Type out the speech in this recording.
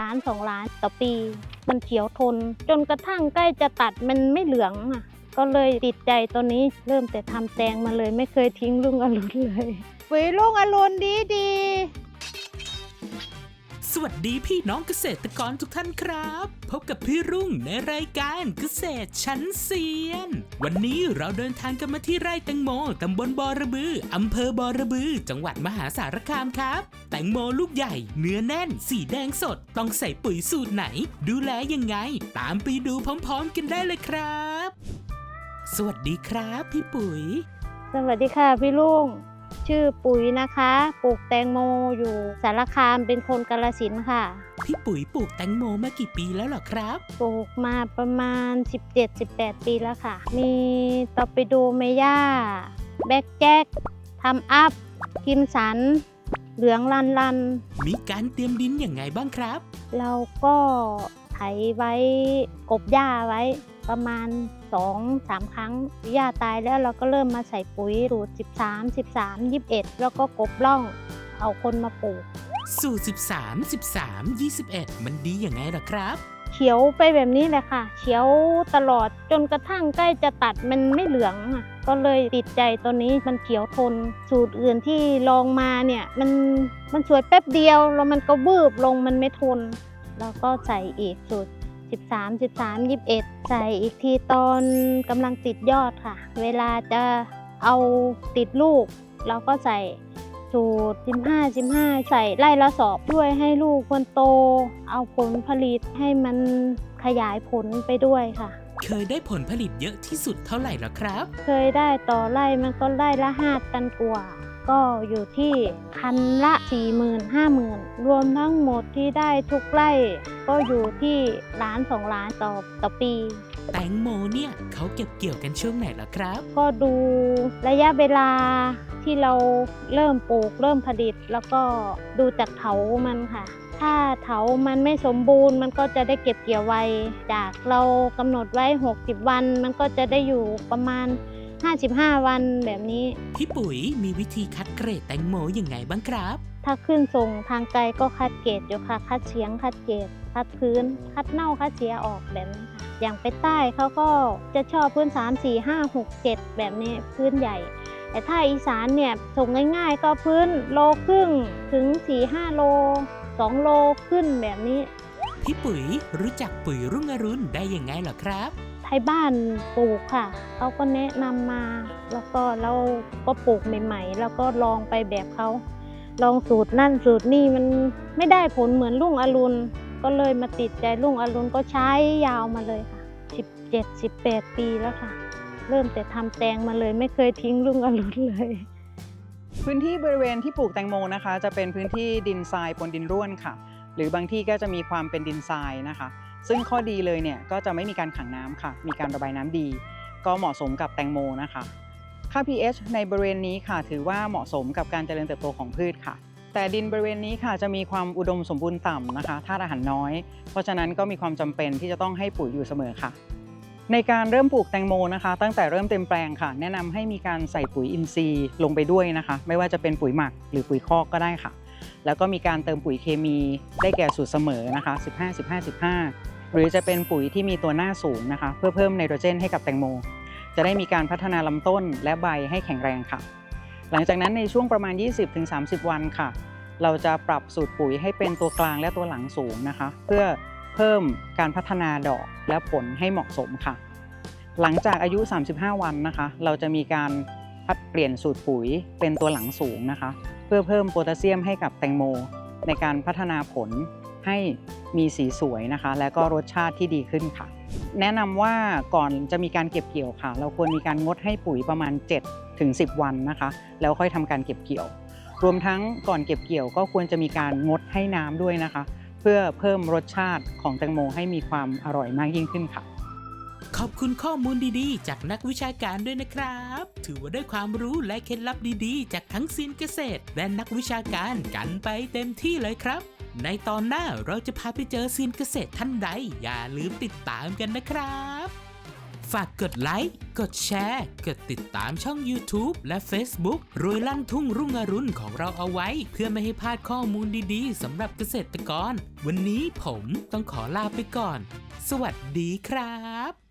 ล้านสองล้านต่อปี มันเขียวทน จนกระทั่งใกล้จะตัดมันไม่เหลืองอะ ก็เลยติดใจตัวนี้เริ่มแต่ทำแตงมาเลยไม่เคยทิ้งลุงอรุณเลยปุ๋ยลุงอรุณดีดี สวัสดีพี่น้องเกษตรกรทุกท่านครับ พบกับพี่รุ่งในรายการเกษตรชั้นเซียน วันนี้เราเดินทางกันมาที่ไร่แตงโมตำบลบอระบืออำเภอบอระบือ จังหวัดมหาสารคามครับ แตงโมลูกใหญ่ เนื้อแน่น สีแดงสด ต้องใส่ปุ๋ยสูตรไหน ดูแลยังไง ตามไปดูพร้อมๆกันได้เลยครับ สวัสดีครับ พี่ปุ๋ย สวัสดีค่ะพี่ลุง ชื่อปุ๋ยนะคะปลูกแตงโมอยู่สารคามเป็นคนกาลสินธุ์ค่ะ พี่ปุ๋ยปลูกแตงโมมากี่ปีแล้วเหรอครับ ปลูกมาประมาณ 17-18 ปีแล้วค่ะ มีตอร์ปิโดเมย่า แบ็กแจ็คทำอัพ กินสัน เหลืองลันลัน มีการเตรียมดินอย่างไงบ้างครับ เราก็ไถไว้กบหญ้าไว้ ประมาณ 2-3 ครั้งหญ้าตายแล้วเราก็เริ่มมาใส่ปุ๋ยรูด 13 13 21 แล้วก็กบล่องเอาคนมาปลูก สูตร13 13 21 มันดีอย่างไงล่ะครับ เขียวไปแบบนี้แหละค่ะ เขียวตลอดจนกระทั่งใกล้จะตัดมันไม่เหลืองอะก็เลยติดใจตัวนี้มันเขียวทน สูตรอื่นที่ลองมาเนี่ย มันมันสวยแป๊บเดียวแล้วมันก็บืบลงมันไม่ทน แล้วก็ใส่อีกสูตร 13 13 21 ใส่อีกทีตอนกำลังติดยอดค่ะ เวลาจะเอาติดลูก เราก็ใส่สูตร 15 15 ใส่ไล่ละสอบช่วยให้ลูกคนโต เอาผลผลิตให้มันขยายผลไปด้วยค่ะ เคยได้ผลผลิตเยอะที่สุดเท่าไหร่ล่ะครับ เคยได้ต่อไร่มันก็ไร่ละห้าตันกว่า ก็อยู่ที่คันละ 4 0 0 0 0 5 0,000 รวมทั้งหมดที่ได้ทุกไร่ ก็อยู่ที่ล้านสองล้านต่อต่อปี แตงโมเนี่ยเขาเก็บเกี่ยวกันช่วงไหนล่ะครับ ก็ดูระยะเวลาที่เราเริ่มปลูกเริ่มผลิต แล้วก็ดูจากเถามันค่ะ ถ้าเถามันไม่สมบูรณ์ มันก็จะได้เก็บเกี่ยวไวจากเรากำหนดไว้ 60 วัน มันก็จะได้อยู่ประมาณ 55 วันแบบนี้ พี่ปุ๋ยมีวิธีคัดเกรดแตงโมอย่างไงบ้างครับ ถ้าขึ้นส่งทางไกลก็คัดเกรดอยู่ค่ะ คัดเสียงคัดเกรดคัดพื้น คัดเน่าคัดเสียออกแบบนี้ค่ะอย่างไปใต้เขาก็จะชอบพื้น 3 4 5 6 7 แบบนี้พื้นใหญ่ แต่ถ้าอีสานเนี่ยส่งง่ายๆ ก็พื้นโลครึ่งถึง 4-5 โล 2 โลขึ้นแบบนี้ พี่ปุ๋ยรู้จักปุ๋ยรุ่งอรุณได้ยังไงเหรอครับ ไทยบ้านปลูกค่ะเขาก็แนะนำมา แล้วก็เราก็ปลูกใหม่ๆ แล้วก็ลองไปแบบเขาลองสูตรนั่นสูตรนี่มันไม่ได้ผลเหมือนลุงอรุณ ก็เลยมาติดใจลุงอรุณก็ใช้ยาวมาเลยค่ะ 17 18 ปีแล้วค่ะ เริ่มแต่ทำแตงมาเลยไม่เคยทิ้งลุงอรุณเลยพื้นที่บริเวณที่ปลูกแตงโมนะคะ จะเป็นพื้นที่ดินทรายปนดินร่วนค่ะ หรือบางที่ก็จะมีความเป็นดินทรายนะคะ ซึ่งข้อดีเลยเนี่ยก็จะไม่มีการขังน้ำค่ะ มีการระบายน้ำดี ก็เหมาะสมกับแตงโมนะคะ ค่า pH ในบริเวณนี้ค่ะ ถือว่าเหมาะสมกับการเจริญเติบโตของพืชค่ะ แต่ดินบริเวณนี้ค่ะจะมีความอุดมสมบูรณ์ต่ำนะคะธาตุอาหารน้อย เพราะฉะนั้นก็มีความจำเป็นที่จะต้องให้ปุ๋ยอยู่เสมอค่ะ ในการเริ่มปลูกแตงโมนะคะ ตั้งแต่เริ่มเต็มแปลงค่ะ แนะนำให้มีการใส่ปุ๋ยอินทรีย์ลงไปด้วยนะคะ ไม่ว่าจะเป็นปุ๋ยหมักหรือปุ๋ยคอกก็ได้ค่ะ แล้วก็มีการเติมปุ๋ยเคมีได้แก่สูตรเสมอนะคะ 15 15 15 หรือจะเป็นปุ๋ยที่มีตัวหน้าสูงนะคะ เพื่อเพิ่มไนโตรเจนให้กับแตงโม จะได้มีการพัฒนาลำต้นและใบให้แข็งแรงค่ะ หลังจากนั้นในช่วงประมาณ 20-30 วันค่ะ เราจะปรับสูตรปุ๋ยให้เป็นตัวกลางและตัวหลังสูงนะคะ เพื่อเพิ่มการพัฒนาดอกและผลให้เหมาะสมค่ะ หลังจากอายุ 35 วันนะคะ เราจะมีการพัดเปลี่ยนสูตรปุ๋ยเป็นตัวหลังสูงนะคะ เพื่อเพิ่มโพแทสเซียมให้กับแตงโม ในการพัฒนาผลให้มีสีสวยนะคะ และก็รสชาติที่ดีขึ้นค่ะ แนะนำว่าก่อนจะมีการเก็บเกี่ยวค่ะ เราควรมีการงดให้ปุ๋ยประมาณ 7 ถึง 10 วันนะคะ แล้วค่อยทำการเก็บเกี่ยว รวมทั้งก่อนเก็บเกี่ยวก็ควรจะมีการงดให้น้ำด้วยนะคะ เพื่อเพิ่มรสชาติของแตงโมให้มีความอร่อยมากยิ่งขึ้นค่ะ ขอบคุณข้อมูลดีๆ จากนักวิชาการด้วยนะครับ ถือว่าได้ความรู้และเคล็ดลับดีๆ จากทั้งซีนเกษตร และนักวิชาการกันไปเต็มที่เลยครับ ในตอนหน้าเราจะพาไปเจอซีนเกษตรท่านใด อย่าลืมติดตามกันนะครับ ฝากกดไลค์ กดแชร์ กดติดตามช่อง YouTube และ Facebook รวยลั่นทุ่งรุ่งอรุณของเราเอาไว้ เพื่อไม่ให้พลาดข้อมูลดีๆสำหรับเกษตรกร วันนี้ผมต้องขอลาไปก่อน สวัสดีครับ